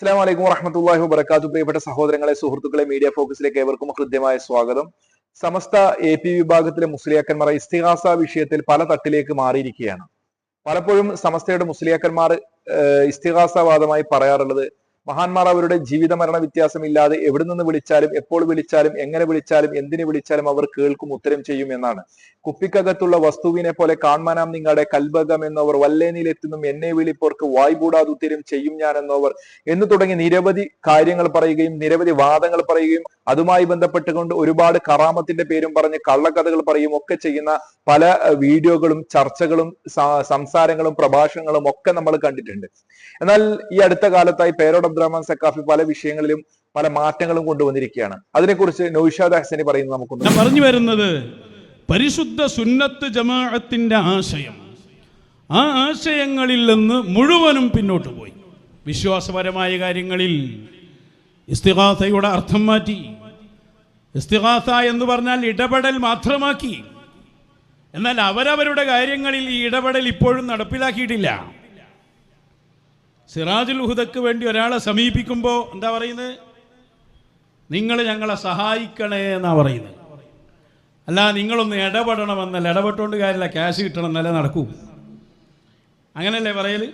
അസ്സാം വലൈക്കും വറഹമത്തല്ലാഹി വബർക്കാത്തു പ്രിയപ്പെട്ട സഹോദരങ്ങളെ സുഹൃത്തുക്കളെ മീഡിയ ഫോക്കസിലേക്ക് ഏവർക്കും ഹൃദ്യമായ സ്വാഗതം. സമസ്ത എ പി വിഭാഗത്തിലെ മുസ്ലിയാക്കന്മാർ ഇസ്തിഹാസ വിഷയത്തിൽ പല തട്ടിലേക്ക് മാറിയിരിക്കുകയാണ്. പലപ്പോഴും സമസ്തയുടെ മുസ്ലിയാക്കന്മാർ ഇസ്തിഹാസവാദമായി പറയാറുള്ളത് മഹാന്മാർ അവരുടെ ജീവിത മരണ വ്യത്യാസമില്ലാതെ എവിടെ നിന്ന് വിളിച്ചാലും എപ്പോൾ വിളിച്ചാലും എങ്ങനെ വിളിച്ചാലും എന്തിനു വിളിച്ചാലും അവർ കേൾക്കും ഉത്തരം ചെയ്യും എന്നാണ്. കുപ്പിക്കകത്തുള്ള വസ്തുവിനെ പോലെ കാൺമാനാം നിങ്ങളുടെ കൽബകം എന്നവർ. വല്ലേനിയിലെത്തുന്നും എന്നെ വിളിപ്പോർക്ക് വായ്പൂടാതെ ഉത്തരം ചെയ്യും ഞാൻ എന്നവർ എന്ന് തുടങ്ങി നിരവധി കാര്യങ്ങൾ പറയുകയും നിരവധി വാദങ്ങൾ പറയുകയും അതുമായി ബന്ധപ്പെട്ടുകൊണ്ട് ഒരുപാട് കറാമത്തിന്റെ പേരും പറഞ്ഞ് കള്ളക്കഥകൾ പറയും ഒക്കെ ചെയ്യുന്ന പല വീഡിയോകളും ചർച്ചകളും സംസാരങ്ങളും പ്രഭാഷണങ്ങളും ഒക്കെ നമ്മൾ കണ്ടിട്ടുണ്ട്. എന്നാൽ ഈ അടുത്ത കാലത്തായി പേരോട് അബ്ദുറഹ്മാൻ സക്കാഫി പല വിഷയങ്ങളിലും പല മാറ്റങ്ങളും കൊണ്ടുവന്നിരിക്കുകയാണ്. അതിനെക്കുറിച്ച് നൌഷാദ് ഹസനി പറയുന്നത് നമുക്കൊന്ന് പറഞ്ഞു വരുന്നത് പരിശുദ്ധ സുന്നത്ത് ജമാഅത്തിന്റെ ആശയം. ആ ആശയങ്ങളിൽ നിന്ന് മുഴുവനും പിന്നോട്ട് പോയി. വിശ്വാസപരമായ കാര്യങ്ങളിൽ ഇസ്തിഹാസയുടെ അർത്ഥം മാറ്റി. ഇസ്തിഹാസ എന്ന് പറഞ്ഞാൽ ഇടപെടൽ മാത്രമാക്കി. എന്നാൽ അവരവരുടെ കാര്യങ്ങളിൽ ഈ ഇടപെടൽ ഇപ്പോഴും നടപ്പിലാക്കിയിട്ടില്ല. സിറാജുൽ ഹുദക്ക് വേണ്ടി ഒരാളെ സമീപിക്കുമ്പോൾ എന്താ പറയുന്നത്? നിങ്ങൾ ഞങ്ങളെ സഹായിക്കണേ എന്നാ പറയുന്നത്. അല്ല നിങ്ങളൊന്ന് ഇടപെടണമെന്നല്ല. ഇടപെട്ടുകൊണ്ട് കാര്യമില്ല. ക്യാഷ് കിട്ടണം എന്നല്ലേ നടക്കൂ. അങ്ങനല്ലേ പറയൽ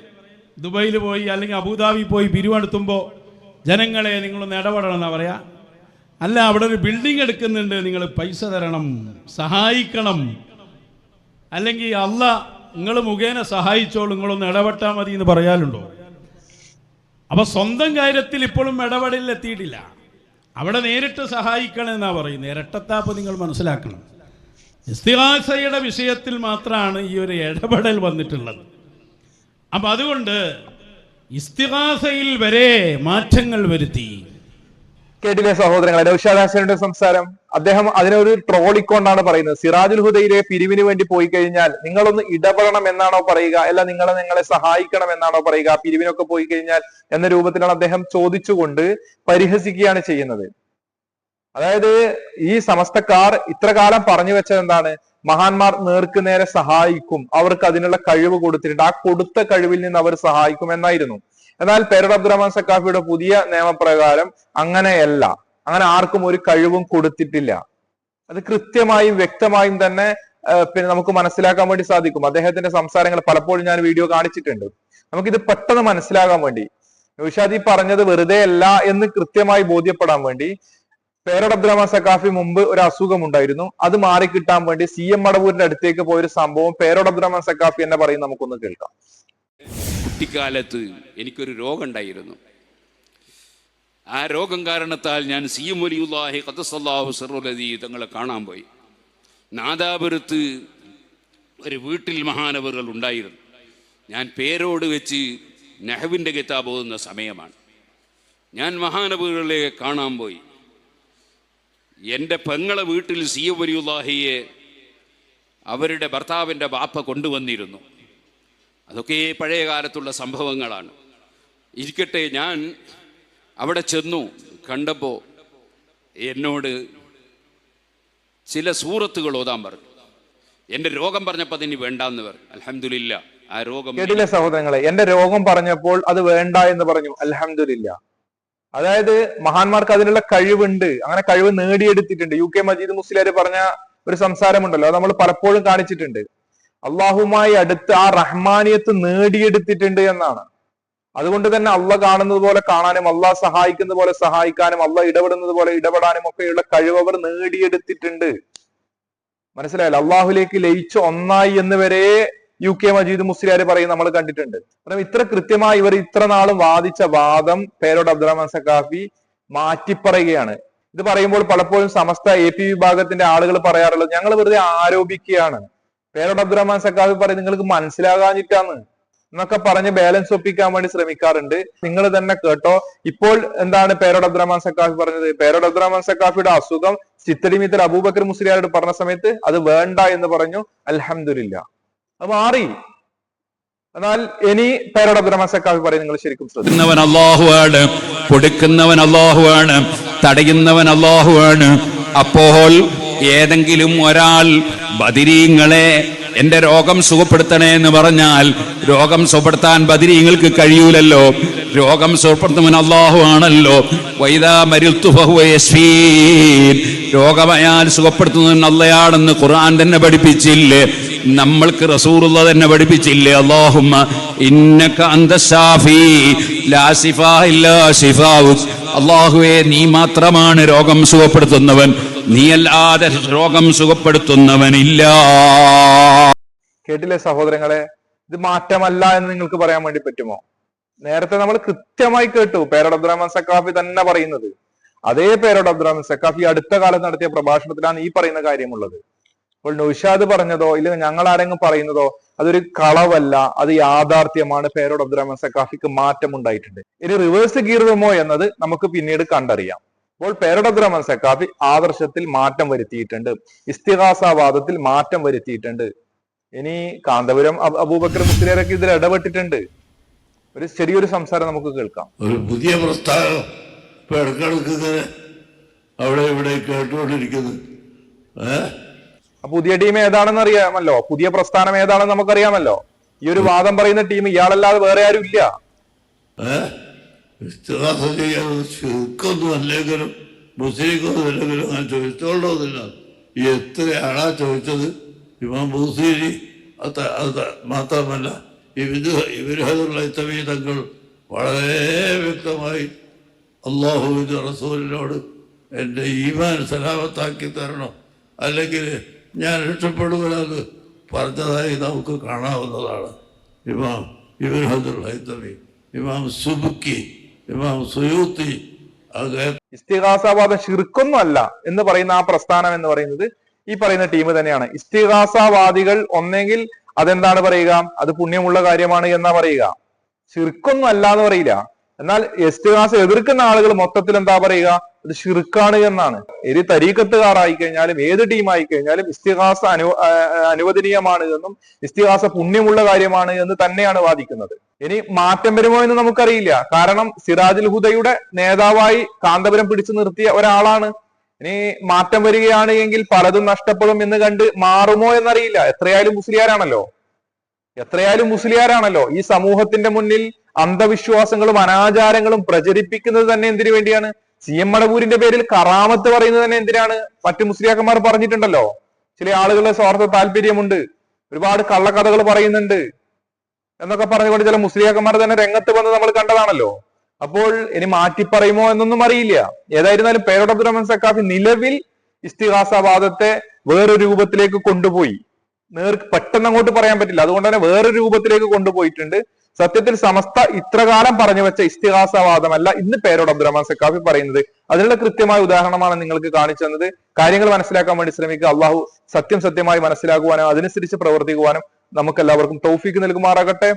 ദുബൈയിൽ പോയി അല്ലെങ്കിൽ അബുദാബി പോയി പിരിവെടുത്തുമ്പോൾ ജനങ്ങളെ നിങ്ങളൊന്ന് ഇടപെടണം എന്നാ പറയാ. അല്ല അവിടെ ഒരു ബിൽഡിംഗ് എടുക്കുന്നുണ്ട്. നിങ്ങൾ പൈസ തരണം സഹായിക്കണം. അല്ലെങ്കിൽ അല്ല നിങ്ങൾ മുഖേന സഹായിച്ചോളൂ നിങ്ങളൊന്ന് ഇടപെട്ടാൽ മതി എന്ന് പറയാലുണ്ടോ? അപ്പൊ സ്വന്തം കാര്യത്തിൽ ഇപ്പോഴും ഇടപെടലിൽ എത്തിയിട്ടില്ല. അവിടെ നേരിട്ട് സഹായിക്കണമെന്നാ പറയുന്നത്. ഇരട്ടത്താപ്പ് നിങ്ങൾ മനസ്സിലാക്കണം. ഇസ്തിഹാസയുടെ വിഷയത്തിൽ മാത്രമാണ് ഈ ഒരു ഇടപെടൽ വന്നിട്ടുള്ളത്. അപ്പൊ അതുകൊണ്ട് ഇസ്തിഹാസയിൽ വരെ മാറ്റങ്ങൾ വരുത്തി. കേട്ടില്ലേ സഹോദരങ്ങളെ? നൌഷാദ് ഹസനിയുടെ സംസാരം. അദ്ദേഹം അതിനൊരു ട്രോളിക്കൊണ്ടാണ് പറയുന്നത്. സിറാജുൽ ഹുദയിലെ പിരിവിന് വേണ്ടി പോയി കഴിഞ്ഞാൽ നിങ്ങളൊന്ന് ഇടപെടണം എന്നാണോ പറയുക? അല്ല നിങ്ങളെ നിങ്ങളെ സഹായിക്കണം എന്നാണോ പറയുക? പിരിവിനൊക്കെ പോയി കഴിഞ്ഞാൽ എന്ന രൂപത്തിലാണ് അദ്ദേഹം ചോദിച്ചുകൊണ്ട് പരിഹസിക്കുകയാണ് ചെയ്യുന്നത്. അതായത് ഈ സമസ്തക്കാർ ഇത്ര കാലം പറഞ്ഞു വെച്ചത് എന്താണ്? മഹാന്മാർ നേർക്ക് നേരെ സഹായിക്കും. അവർക്ക് അതിനുള്ള കഴിവ് കൊടുത്തിട്ടുണ്ട്. ആ കൊടുത്ത കഴിവിൽ നിന്ന് അവർ സഹായിക്കും എന്നായിരുന്നു. എന്നാൽ പേരഡ് അബ്ദുറഹ്മാൻ സക്കാഫിയുടെ പുതിയ നിയമപ്രകാരം അങ്ങനെയല്ല. അങ്ങനെ ആർക്കും ഒരു കഴിവും കൊടുത്തിട്ടില്ല. അത് കൃത്യമായും വ്യക്തമായും തന്നെ പിന്നെ നമുക്ക് മനസ്സിലാക്കാൻ വേണ്ടി സാധിക്കും. അദ്ദേഹത്തിന്റെ സംസാരങ്ങൾ പലപ്പോഴും ഞാൻ വീഡിയോ കാണിച്ചിട്ടുണ്ട്. നമുക്കിത് പെട്ടെന്ന് മനസ്സിലാകാൻ വേണ്ടി. നൗഷാദ് ഈ പറഞ്ഞത് വെറുതെ അല്ല എന്ന് കൃത്യമായി ബോധ്യപ്പെടാൻ വേണ്ടി പേരോട് അബ്ദുറഹ്മാൻ സക്കാഫി മുമ്പ് ഒരു അസുഖം ഉണ്ടായിരുന്നു അത് മാറിക്കിട്ടാൻ വേണ്ടി സി എം മടവൂരിന്റെ അടുത്തേക്ക് പോയൊരു സംഭവം പേരോട് അബ്ദുറഹ്മാൻ സക്കാഫി എന്നെ പറയും നമുക്കൊന്ന് കേൾക്കാം. കുട്ടിക്കാലത്ത് എനിക്കൊരു രോഗം ഉണ്ടായിരുന്നു ആ രോഗം കാരണത്താൽ ഞാൻ സി എം വലിയുല്ലാഹി ഖദസല്ലാഹു സർവലതി തങ്ങളെ കാണാൻ പോയി. നാദാപുരത്ത് ഒരു വീട്ടിൽ മഹാനവറുകൾ ഉണ്ടായിരുന്നു. ഞാൻ പേരോട് വെച്ച് നെഹവിന്റെ കിതാബ് ഓതുന്ന സമയമാണ്. ഞാൻ മഹാനവറുകളെ കാണാൻ പോയി. എന്റെ പെങ്ങളെ വീട്ടിൽ സിയവരിയുല്ലാഹിയെ അവരുടെ ഭർത്താവിന്റെ ബാപ്പ കൊണ്ടുവന്നിരുന്നു. അതൊക്കെ പഴയ കാലത്തുള്ള സംഭവങ്ങളാണ്. ഇരിക്കട്ടെ ഞാൻ അവിടെ ചെന്നു. കണ്ടപ്പോൾ എന്നോട് ചില സൂറത്തുകൾ ഓതാൻ പറഞ്ഞു. എന്റെ രോഗം പറഞ്ഞപ്പോൾ അതിന് വേണ്ടാന്ന് പറഞ്ഞു. അലഹമില്ല ആ രോഗം സഹോദരങ്ങളെ? എന്റെ രോഗം പറഞ്ഞപ്പോൾ അത് വേണ്ട എന്ന് പറഞ്ഞു. അൽഹംദുലില്ല. അതായത് മഹാന്മാർക്ക് അതിനുള്ള കഴിവുണ്ട്. അങ്ങനെ കഴിവ് നേടിയെടുത്തിട്ടുണ്ട്. യു കെ മജീദ് മുസ്ലിയാർ പറഞ്ഞ ഒരു സംസാരമുണ്ടല്ലോ. അത് നമ്മൾ പലപ്പോഴും കാണിച്ചിട്ടുണ്ട്. അള്ളാഹുമായി അടുത്ത് ആ റഹ്മാനിയത്ത് നേടിയെടുത്തിട്ടുണ്ട് എന്നാണ്. അതുകൊണ്ട് തന്നെ അള്ള കാണുന്നത് പോലെ കാണാനും അള്ളാഹ് സഹായിക്കുന്നത് പോലെ സഹായിക്കാനും അള്ള ഇടപെടുന്നത് പോലെ ഇടപെടാനും ഒക്കെയുള്ള കഴിവ് അവർ നേടിയെടുത്തിട്ടുണ്ട്. മനസ്സിലായല്ലോ? അള്ളാഹുലേക്ക് ലയിച്ച് ഒന്നായി എന്ന് വരെ യു കെ മജീദ് മുസ്ലിയാർ പറയും നമ്മൾ കണ്ടിട്ടുണ്ട്. കാരണം ഇത്ര കൃത്യമായി ഇവർ ഇത്ര നാളും വാദിച്ച വാദം പേരോട് അബ്ദുറഹ്മാൻ സഖാഫി മാറ്റിപ്പറയുകയാണ്. ഇത് പറയുമ്പോൾ പലപ്പോഴും സമസ്ത എ പി വിഭാഗത്തിന്റെ ആളുകൾ പറയാറുള്ളത് ഞങ്ങൾ വെറുതെ ആരോപിക്കുകയാണ്. പേരോട് അബ്ദുറഹ്മാൻ സഖാഫി പറയും നിങ്ങൾക്ക് മനസ്സിലാകാഞ്ഞിട്ടാന്ന് എന്നൊക്കെ പറഞ്ഞ് ബാലൻസ് ഒപ്പിക്കാൻ വേണ്ടി ശ്രമിക്കാറുണ്ട്. നിങ്ങൾ തന്നെ കേട്ടോ. ഇപ്പോൾ എന്താണ് പേരോട് അബ്ദുറഹ്മാൻ സക്കാഫി പറഞ്ഞത്? പേരോട് അബ്ദുറഹ്മാൻ സക്കാഫിയുടെ അസുഖം ചിത്തരിമിത്തൽ അബൂബക്കർ മുസ്ലിയാരോട് പറഞ്ഞ സമയത്ത് അത് വേണ്ട എന്ന് പറഞ്ഞു. അൽഹംദുലില്ല. അത് മാറി. എന്നാൽ ഇനി പേരുടെ അബ്ദുറഹ്മാൻ പറയും നിങ്ങൾ ശരിക്കും ശ്രദ്ധിക്കുന്നവൻ അള്ളാഹുവാണ് കൊടുക്കുന്നവൻ അള്ളാഹുവാണ് തടയുന്നവൻ അള്ളാഹുവാണ് അപ്പോൾ ഏതെങ്കിലും ഒരാൾ ബദിരീങ്ങളെ എന്റെ രോഗം സുഖപ്പെടുത്തണേ എന്ന് പറഞ്ഞാൽ രോഗം സുഖപ്പെടുത്താൻ ബദിരീങ്ങൾക്ക് കഴിയൂലല്ലോ. രോഗം സുഖപ്പെടുത്തുന്നവൻ അള്ളാഹു ആണല്ലോ വൈദാ മരുത്തു ഫഹുവ യശ്ഫീൻ. രോഗമയാൽ സുഖപ്പെടുത്തുന്നവൻ അല്ലയാണെന്ന് ഖുർആൻ തന്നെ പഠിപ്പിച്ചില്ലേ? നമ്മൾക്ക് റസൂറുള്ള തന്നെ പഠിപ്പിച്ചില്ലേ? അള്ളാഹുമ്മ ഇല്ലാ ഷിഫാവു അള്ളാഹുവെ നീ മാത്രമാണ് രോഗം സുഖപ്പെടുത്തുന്നവൻ. നീയല്ലാതെ രോഗം സുഖപ്പെടുത്തുന്നവനില്ല കേട്ടില്ലേ സഹോദരങ്ങളെ? ഇത് മാറ്റമല്ല എന്ന് നിങ്ങൾക്ക് പറയാൻ വേണ്ടി പറ്റുമോ? നേരത്തെ നമ്മൾ കൃത്യമായി കേട്ടു. പേരോട് അബ്ദുറഹ്മാൻ സക്കാഫി തന്നെ പറയുന്നത്. അതേ പേരോട് അബ്ദുറഹ്മാൻ സക്കാഫി അടുത്ത കാലത്ത് നടത്തിയ പ്രഭാഷണത്തിലാണ് ഈ പറയുന്ന കാര്യമുള്ളത്. അപ്പോൾ നൗഷാദ് പറഞ്ഞതോ ഇല്ലെങ്കിൽ ഞങ്ങൾ ആരെങ്കിലും പറയുന്നതോ അതൊരു കളവല്ല അത് യാഥാർത്ഥ്യമാണ്. പേരോട് അബ്ദുറഹ്മാൻ സക്കാഫിക്ക് മാറ്റം ഉണ്ടായിട്ടുണ്ട് ഇനി റിവേഴ്സ് ഗീർവമോ എന്നത് നമുക്ക് പിന്നീട് കണ്ടറിയാം. അപ്പോൾ പേരോട് അബ്ദുറഹ്മാൻ സക്കാഫി ആദർശത്തിൽ മാറ്റം വരുത്തിയിട്ടുണ്ട്. ഇസ്തിഹാസാവാദത്തിൽ മാറ്റം വരുത്തിയിട്ടുണ്ട്. ഇനി കാന്തപുരം അബ- അബൂബക്കർ മുസ്ലിയാരൊക്കെ ഇതിൽ ഇടപെട്ടിട്ടുണ്ട്. ഒരു ചെറിയൊരു സംസാരം നമുക്ക് കേൾക്കാം. ഒരു പുതിയ പ്രസ്ഥാനം അവിടെ ഇവിടെ കേട്ടുകൊണ്ടിരിക്കുന്നു. ഏ? ആ പുതിയ ടീം ഏതാണെന്ന് അറിയാമല്ലോ പുതിയ പ്രസ്ഥാനം ഏതാണെന്ന് നമുക്കറിയാമല്ലോ. ഈ ഒരു വാദം പറയുന്ന ടീം ഇയാളല്ലാതെ വേറെ ആരും ഇല്ല. ഇസ്തിഹാസ ചെയ്യാൻ ശുക്കൊന്നും അല്ലെങ്കിലും മുസ്ലിക്കൊന്നും അല്ലെങ്കിലും ചോദിച്ചോളണമെന്നില്ല. ഈ എത്രയാളാ ചോദിച്ചത്? ഇമാം ബൂസീരി അത് അത് മാത്രമല്ല ഇവർ ഇവരുള്ള ഇത്തമീ തങ്ങൾ വളരെ വ്യക്തമായി അള്ളാഹുവിന്റെ റസൂലിനോട് എന്റെ ഈമാൻ സലാമത്താക്കി തരണം? അല്ലെങ്കിൽ ഞാൻ രക്ഷപ്പെടുമെന്നത് പറഞ്ഞതായി നമുക്ക് കാണാവുന്നതാണ്. ഇമാം ഇബിൻ ഹദുൽ ഹൈത്തമി ഇമാം സുബുക്കി ഇമാം സുയൂത്തി ഇസ്തിഹാസാവാദം ശിർക്കൊന്നുമല്ല എന്ന് പറയുന്ന ആ പ്രസ്ഥാനം എന്ന് പറയുന്നത് ഈ പറയുന്ന ടീം തന്നെയാണ്. ഇസ്തിഹാസവാദികൾ ഒന്നെങ്കിൽ അതെന്താണ് പറയുക? അത് പുണ്യമുള്ള കാര്യമാണ് എന്നാ പറയുക. ശിർക്കൊന്നും അല്ല എന്ന് പറയില്ല. എന്നാൽ ഇസ്തിഹാസ എതിർക്കുന്ന ആളുകൾ മൊത്തത്തിൽ എന്താ പറയുക? അത് ഷിർക്കാണ് എന്നാണ്. ഏത് തരീക്കത്തുകാരായി കഴിഞ്ഞാലും ഏത് ടീം ആയി കഴിഞ്ഞാലും ഇസ്തിഹാസ അനു അനുവദനീയമാണ് എന്നും ഇസ്തിഹാസ പുണ്യമുള്ള കാര്യമാണ് എന്ന് തന്നെയാണ് വാദിക്കുന്നത്. ഇനി മാറ്റം വരുമോ എന്ന് നമുക്കറിയില്ല. കാരണം സിറാജുൽ ഹുദയുടെ നേതാവായി കാന്തപുരം പിടിച്ചു നിർത്തിയ ഒരാളാണ്. ഇനി മാറ്റം വരികയാണ് എങ്കിൽ പലതും നഷ്ടപ്പെടും എന്ന് കണ്ട് മാറുമോ എന്നറിയില്ല. എത്രയായാലും മുസ്ലിയാരാണല്ലോ. എത്രയായാലും മുസ്ലിയാരാണല്ലോ. ഈ സമൂഹത്തിന്റെ മുന്നിൽ അന്ധവിശ്വാസങ്ങളും അനാചാരങ്ങളും പ്രചരിപ്പിക്കുന്നത് തന്നെ എന്തിനു വേണ്ടിയാണ്? സി എം മടവൂരിന്റെ പേരിൽ കറാമത്ത് പറയുന്നത് തന്നെ എന്തിനാണ്? മറ്റു മുസ്ലിയാക്കന്മാർ പറഞ്ഞിട്ടുണ്ടല്ലോ. ചില ആളുകളുടെ സ്വാർത്ഥ താല്പര്യമുണ്ട്. ഒരുപാട് കള്ളക്കഥകൾ പറയുന്നുണ്ട്. എന്നൊക്കെ പറഞ്ഞുകൊണ്ട് ചില മുസ്ലിയാക്കന്മാർ തന്നെ രംഗത്ത് വന്ന് നമ്മൾ കണ്ടതാണല്ലോ. അപ്പോൾ ഇനി മാറ്റി പറയുമോ എന്നൊന്നും അറിയില്ല. ഏതായിരുന്നാലും പേരോട് അബ്ദുറഹ്മാൻ സക്കാഫി നിലവിൽ ഇസ്തിഹാസവാദത്തെ വേറൊരു രൂപത്തിലേക്ക് കൊണ്ടുപോയി. നേർ പെട്ടെന്ന് അങ്ങോട്ട് പറയാൻ പറ്റില്ല. അതുകൊണ്ട് തന്നെ വേറെ രൂപത്തിലേക്ക് കൊണ്ടുപോയിട്ടുണ്ട്. സത്യത്തിൽ സമസ്ത ഇത്രകാലം പറഞ്ഞു വെച്ച ഇസ്തിഹാസവാദമല്ല ഇന്ന് പേരോട് അബ്ദുറഹ്മാൻ സക്കാഫി പറയുന്നത്. അതിനുള്ള കൃത്യമായ ഉദാഹരണമാണ് നിങ്ങൾക്ക് കാണിച്ചു തന്നത്. കാര്യങ്ങൾ മനസ്സിലാക്കാൻ വേണ്ടി ശ്രമിക്കുക. അള്ളാഹു സത്യം സത്യമായി മനസ്സിലാക്കുവാനും അതിനനുസരിച്ച് പ്രവർത്തിക്കുവാനും നമുക്ക് എല്ലാവർക്കും തൗഫീക്ക് നൽകുമാറാകട്ടെ.